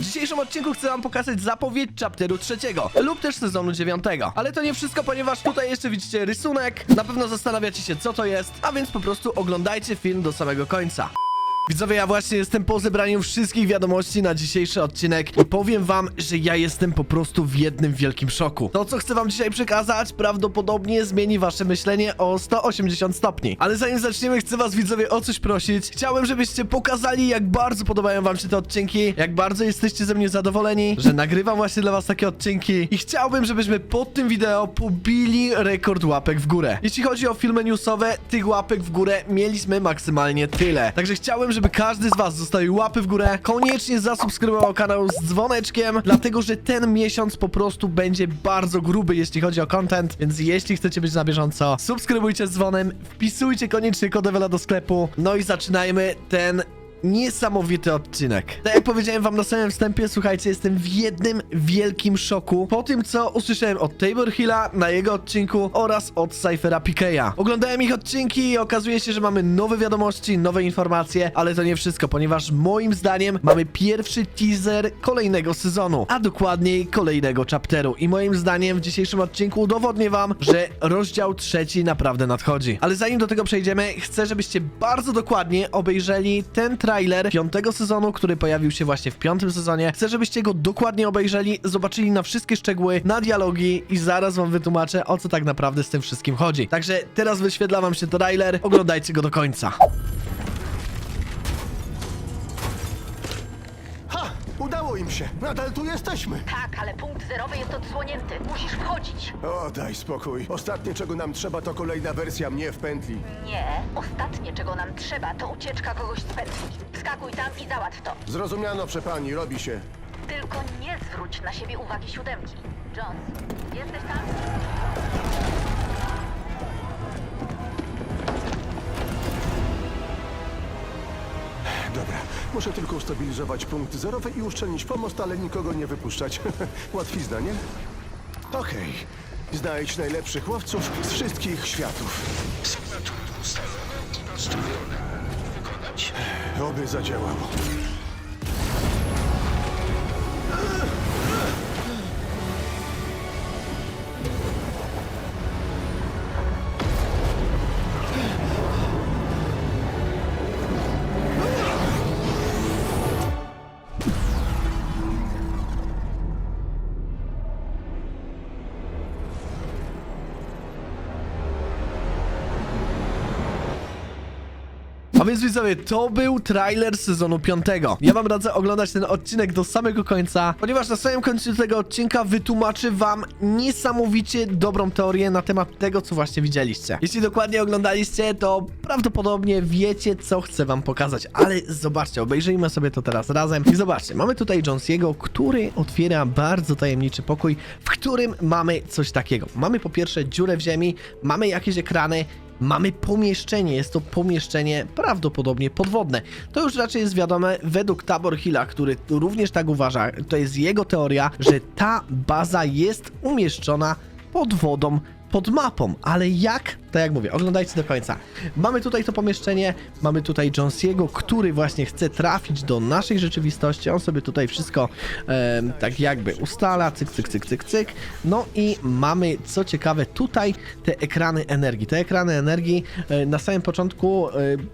W dzisiejszym odcinku chcę wam pokazać zapowiedź chapteru trzeciego lub też sezonu dziewiątego. Ale to nie wszystko, ponieważ tutaj jeszcze widzicie rysunek. Na pewno zastanawiacie się, co to jest, a więc po prostu oglądajcie film do samego końca. Widzowie, ja właśnie jestem po zebraniu wszystkich wiadomości na dzisiejszy odcinek i powiem wam, że ja jestem po prostu w jednym wielkim szoku. To, co chcę wam dzisiaj przekazać, prawdopodobnie zmieni wasze myślenie o 180 stopni. Ale zanim zaczniemy, chcę was widzowie o coś prosić. Chciałem, żebyście pokazali, jak bardzo podobają wam się te odcinki, jak bardzo jesteście ze mnie zadowoleni, że nagrywam właśnie dla was takie odcinki i chciałbym, żebyśmy pod tym wideo pobili rekord łapek w górę. Jeśli chodzi o filmy newsowe, tych łapek w górę mieliśmy maksymalnie tyle. Także chciałem, żeby każdy z was zostawił łapy w górę, koniecznie zasubskrybował kanał z dzwoneczkiem, dlatego że ten miesiąc po prostu będzie bardzo gruby, jeśli chodzi o content, więc jeśli chcecie być na bieżąco, subskrybujcie z dzwonem, wpisujcie koniecznie kod do sklepu, no i zaczynajmy ten niesamowity odcinek. Tak jak powiedziałem wam na samym wstępie, słuchajcie, jestem w jednym wielkim szoku po tym, co usłyszałem od Tabor Hilla na jego odcinku oraz od Cyphera Pikeya. Oglądałem ich odcinki i okazuje się, że mamy nowe wiadomości, nowe informacje, ale to nie wszystko, ponieważ moim zdaniem mamy pierwszy teaser kolejnego sezonu, a dokładniej kolejnego chapteru. I moim zdaniem w dzisiejszym odcinku udowodnię wam, że rozdział trzeci naprawdę nadchodzi. Ale zanim do tego przejdziemy, chcę, żebyście bardzo dokładnie obejrzeli ten trailer piątego sezonu, który pojawił się właśnie w piątym sezonie. Chcę, żebyście go dokładnie obejrzeli, zobaczyli na wszystkie szczegóły, na dialogi i zaraz wam wytłumaczę, o co tak naprawdę z tym wszystkim chodzi. Także teraz wyświetla wam się trailer, oglądajcie go do końca. Im się! Nadal tu jesteśmy! Tak, ale punkt zerowy jest odsłonięty. Musisz wchodzić. O, daj spokój. Ostatnie, czego nam trzeba, to kolejna wersja mnie w pętli. Nie. Ostatnie, czego nam trzeba, to ucieczka kogoś z pętli. Wskakuj tam i załatw to. Zrozumiano, przepani, robi się. Tylko nie zwróć na siebie uwagi siódemki. Jones, jesteś tam? Muszę tylko ustabilizować punkt zerowy i uszczelnić pomost, ale nikogo nie wypuszczać. Łatwizna, nie? Okej. Znajdź najlepszych łowców z wszystkich światów. Sygnatur ustalone i. Wykonać? Oby zadziałało. A więc widzowie, to był trailer sezonu 5. Ja wam radzę oglądać ten odcinek do samego końca, ponieważ na samym końcu tego odcinka wytłumaczy wam niesamowicie dobrą teorię na temat tego, co właśnie widzieliście. Jeśli dokładnie oglądaliście, to prawdopodobnie wiecie, co chcę wam pokazać, ale zobaczcie, obejrzyjmy sobie to teraz razem i zobaczcie, mamy tutaj Jonesiego, który otwiera bardzo tajemniczy pokój, w którym mamy coś takiego. Mamy po pierwsze dziurę w ziemi, mamy jakieś ekrany, Mamy pomieszczenie, jest to pomieszczenie prawdopodobnie podwodne. To już raczej jest wiadome według Tabor Hilla, który również tak uważa. To jest jego teoria, że ta baza jest umieszczona pod wodą, pod mapą. Ale jak? Tak jak mówię, oglądajcie do końca. Mamy tutaj to pomieszczenie, mamy tutaj Jonesiego, który właśnie chce trafić do naszej rzeczywistości. On sobie tutaj wszystko em, tak jakby ustala, cyk, cyk, cyk, cyk, cyk. No i mamy, co ciekawe, tutaj te ekrany energii. Te ekrany energii e, na samym początku, e,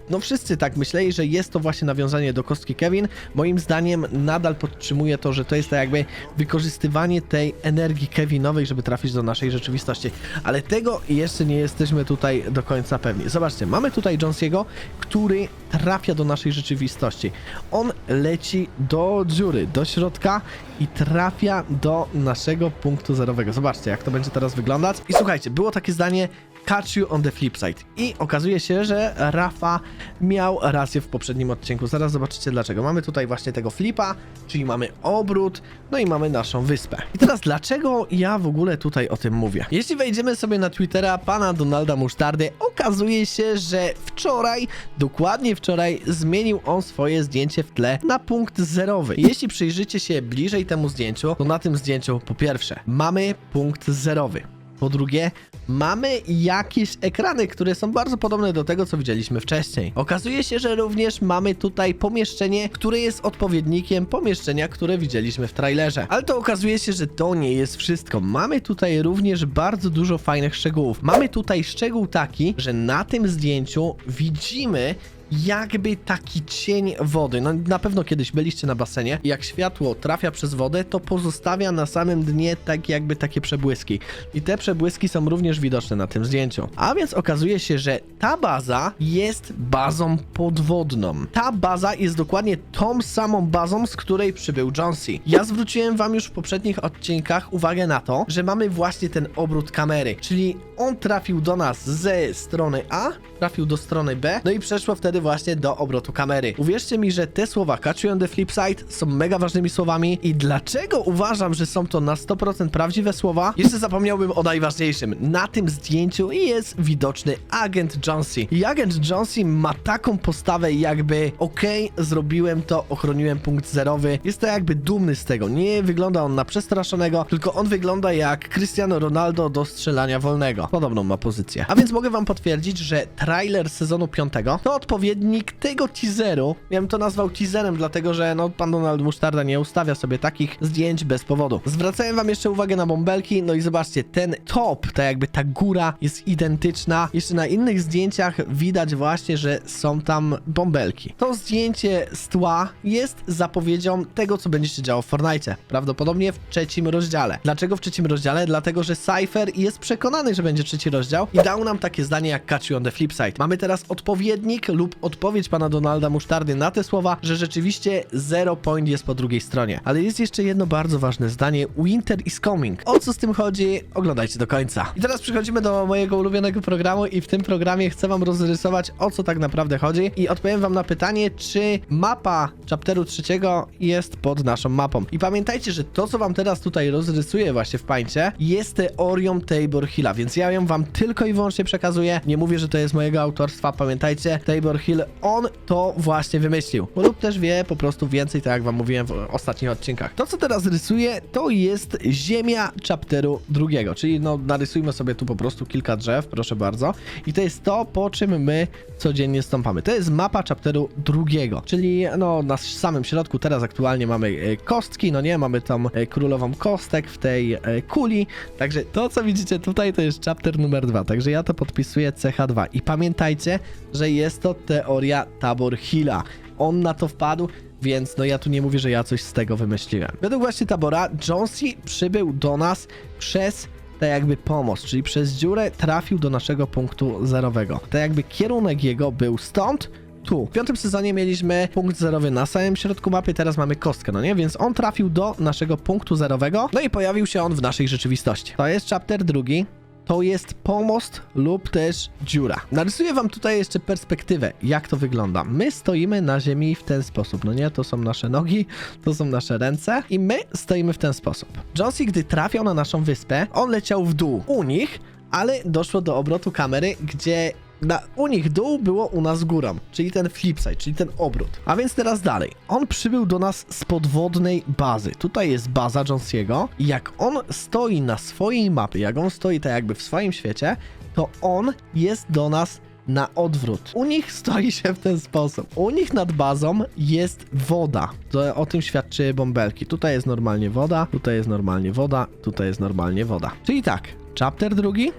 no wszyscy tak myśleli, że jest to właśnie nawiązanie do kostki Kevin. Moim zdaniem nadal podtrzymuję to, że to jest tak jakby wykorzystywanie tej energii Kevinowej, żeby trafić do naszej rzeczywistości. Ale tego jeszcze nie jesteśmy tutaj do końca pewni. Zobaczcie, mamy tutaj Jonesiego, który trafia do naszej rzeczywistości. On leci do dziury, do środka i trafia do naszego punktu zerowego. Zobaczcie, jak to będzie teraz wyglądać. I słuchajcie, było takie zdanie catch you on the flip side. I okazuje się, że Rafa miał rację w poprzednim odcinku. Zaraz zobaczycie dlaczego. Mamy tutaj właśnie tego flipa, czyli mamy obrót, no i mamy naszą wyspę. I teraz dlaczego ja w ogóle tutaj o tym mówię? Jeśli wejdziemy sobie na Twittera pana Donalda Musztardy, okazuje się, że wczoraj, dokładnie wczoraj, zmienił on swoje zdjęcie w tle na punkt zerowy. Jeśli przyjrzycie się bliżej temu zdjęciu, to na tym zdjęciu po pierwsze mamy punkt zerowy. Po drugie, mamy jakieś ekrany, które są bardzo podobne do tego, co widzieliśmy wcześniej. Okazuje się, że również mamy tutaj pomieszczenie, które jest odpowiednikiem pomieszczenia, które widzieliśmy w trailerze. Ale to okazuje się, że to nie jest wszystko. Mamy tutaj również bardzo dużo fajnych szczegółów. Mamy tutaj szczegół taki, że na tym zdjęciu widzimy jakby taki cień wody. No na pewno kiedyś byliście na basenie. Jak światło trafia przez wodę, to pozostawia na samym dnie tak jakby takie przebłyski. I te przebłyski są również widoczne na tym zdjęciu. A więc okazuje się, że ta baza jest bazą podwodną. Ta baza jest dokładnie tą samą bazą, z której przybył Jonesy. Ja zwróciłem wam już w poprzednich odcinkach uwagę na to, że mamy właśnie ten obrót kamery, czyli on trafił do nas ze strony A, trafił do strony B, no i przeszło wtedy właśnie do obrotu kamery. Uwierzcie mi, że te słowa catch you on the flip side są mega ważnymi słowami i dlaczego uważam, że są to na 100% prawdziwe słowa? Jeszcze zapomniałbym o najważniejszym. Na tym zdjęciu jest widoczny agent Jonesy. I agent Jonesy ma taką postawę jakby okej, zrobiłem to, ochroniłem punkt zerowy. Jest to jakby dumny z tego. Nie wygląda on na przestraszonego, tylko on wygląda jak Cristiano Ronaldo do strzelania wolnego. Podobną ma pozycję. A więc mogę wam potwierdzić, że trailer sezonu 5 to odpowiednik tego teaseru. Ja bym to nazwał teaserem, dlatego że no pan Donald Musztarda nie ustawia sobie takich zdjęć bez powodu. Zwracałem wam jeszcze uwagę na bąbelki, no i zobaczcie, ten top, ta jakby ta góra jest identyczna. Jeszcze na innych zdjęciach widać właśnie, że są tam bąbelki. To zdjęcie z tła jest zapowiedzią tego, co będzie się działo w Fortnite. Prawdopodobnie w trzecim rozdziale. Dlaczego w trzecim rozdziale? Dlatego, że Cypher jest przekonany, że będzie trzeci rozdział i dał nam takie zdanie jak catch you on the flip side. Mamy teraz odpowiednik lub odpowiedź pana Donalda Musztardy na te słowa, że rzeczywiście zero point jest po drugiej stronie. Ale jest jeszcze jedno bardzo ważne zdanie. Winter is coming. O co z tym chodzi? Oglądajcie do końca. I teraz przechodzimy do mojego ulubionego programu i w tym programie chcę wam rozrysować o co tak naprawdę chodzi i odpowiem wam na pytanie, czy mapa chapteru trzeciego jest pod naszą mapą. I pamiętajcie, że to co wam teraz tutaj rozrysuję właśnie w pańcie jest teorią Tabor Hilla, więc ja ją wam tylko i wyłącznie przekazuję. Nie mówię, że to jest mojego autorstwa. Pamiętajcie, Tabor Hill, on to właśnie wymyślił. Lub też wie po prostu więcej, tak jak wam mówiłem w ostatnich odcinkach. To, co teraz rysuję, to jest ziemia chapteru drugiego, czyli no narysujmy sobie tu po prostu kilka drzew, proszę bardzo. I to jest to, po czym my codziennie stąpamy. To jest mapa chapteru drugiego, czyli no na samym środku teraz aktualnie mamy e, kostki, no nie, mamy tam e, królową kostek w tej e, kuli, także to, co widzicie tutaj, to jest chapter numer dwa, także ja to podpisuję CH2 i pamiętajcie, że jest to teoria Tabor Hilla. On na to wpadł, więc no ja tu nie mówię, że ja coś z tego wymyśliłem. Według właśnie Tabora, Jonesy przybył do nas przez tak jakby pomost, czyli przez dziurę trafił do naszego punktu zerowego. Tak jakby kierunek jego był stąd, tu. W piątym sezonie mieliśmy punkt zerowy na samym środku mapy, teraz mamy kostkę, no nie? Więc on trafił do naszego punktu zerowego, no i pojawił się on w naszej rzeczywistości. To jest chapter drugi. To jest pomost lub też dziura. Narysuję wam tutaj jeszcze perspektywę, jak to wygląda. My stoimy na ziemi w ten sposób, no nie? To są nasze nogi, to są nasze ręce i my stoimy w ten sposób. Jonesy, gdy trafiał na naszą wyspę, on leciał w dół u nich, ale doszło do obrotu kamery, gdzie na, u nich dół było u nas górą, czyli ten flipside, czyli ten obrót. A więc teraz dalej. On przybył do nas z podwodnej bazy. Tutaj jest baza Jonesiego i jak on stoi na swojej mapie, jak on stoi tak jakby w swoim świecie, to on jest do nas na odwrót. U nich stoi się w ten sposób. U nich nad bazą jest woda. To, o tym świadczy bąbelki. Tutaj jest normalnie woda, tutaj jest normalnie woda, tutaj jest normalnie woda. Czyli tak, chapter drugi,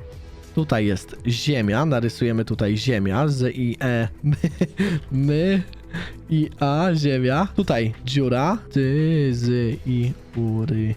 Tutaj jest ziemia, narysujemy tutaj ziemia, z i e, my, my i a, ziemia. Tutaj dziura, ty, z i ury,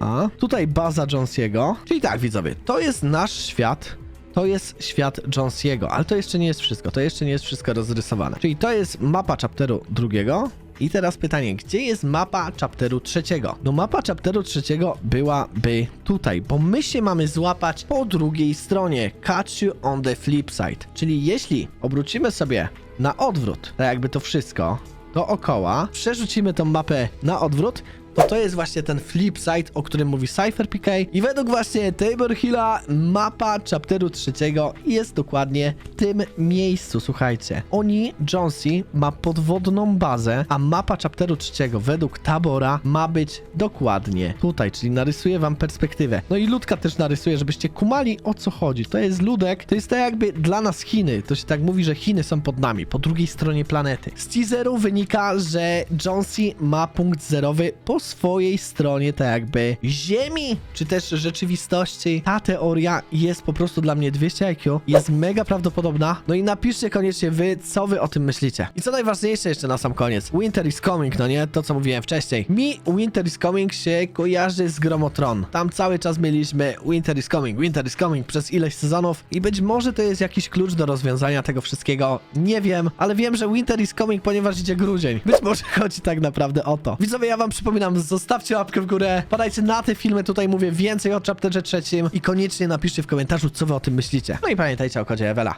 a. Tutaj baza Jonesiego. Czyli tak, widzowie, to jest nasz świat. To jest świat Jonesiego, ale to jeszcze nie jest wszystko, to jeszcze nie jest wszystko rozrysowane. Czyli to jest mapa chapteru drugiego, i teraz pytanie, gdzie jest mapa chapteru trzeciego? No mapa chapteru trzeciego byłaby tutaj, bo my się mamy złapać po drugiej stronie. Catch you on the flip side. Czyli jeśli obrócimy sobie na odwrót, tak jakby to wszystko, dookoła, przerzucimy tą mapę na odwrót, to to jest właśnie ten flip side, o którym mówi Cypher PK i według właśnie Tabor Hilla mapa chapteru trzeciego jest dokładnie w tym miejscu, słuchajcie. Oni, Jonesy, ma podwodną bazę, a mapa chapteru trzeciego według Tabora ma być dokładnie tutaj, czyli narysuję wam perspektywę. No i Ludka też narysuje, żebyście kumali o co chodzi. To jest Ludek, to jest tak jakby dla nas Chiny. To się tak mówi, że Chiny są pod nami, po drugiej stronie planety. Z teaseru wynika, że Jonesy ma punkt zerowy po swojej stronie, tak jakby Ziemi, czy też rzeczywistości. Ta teoria jest po prostu dla mnie 200 IQ, jest mega prawdopodobna. No i napiszcie koniecznie wy, co wy o tym myślicie. I co najważniejsze jeszcze na sam koniec. Winter is coming, no nie? To, co mówiłem wcześniej. Mi Winter is coming się kojarzy z Gromotron. Tam cały czas mieliśmy Winter is coming, Winter is coming przez ileś sezonów i być może to jest jakiś klucz do rozwiązania tego wszystkiego. Nie wiem, ale wiem, że Winter is coming, ponieważ idzie grudzień. Być może chodzi tak naprawdę o to. Widzowie, ja wam zostawcie łapkę w górę, padajcie na te filmy, tutaj mówię więcej o chapterze trzecim i koniecznie napiszcie w komentarzu, co wy o tym myślicie. No i pamiętajcie o kodzie Ewela.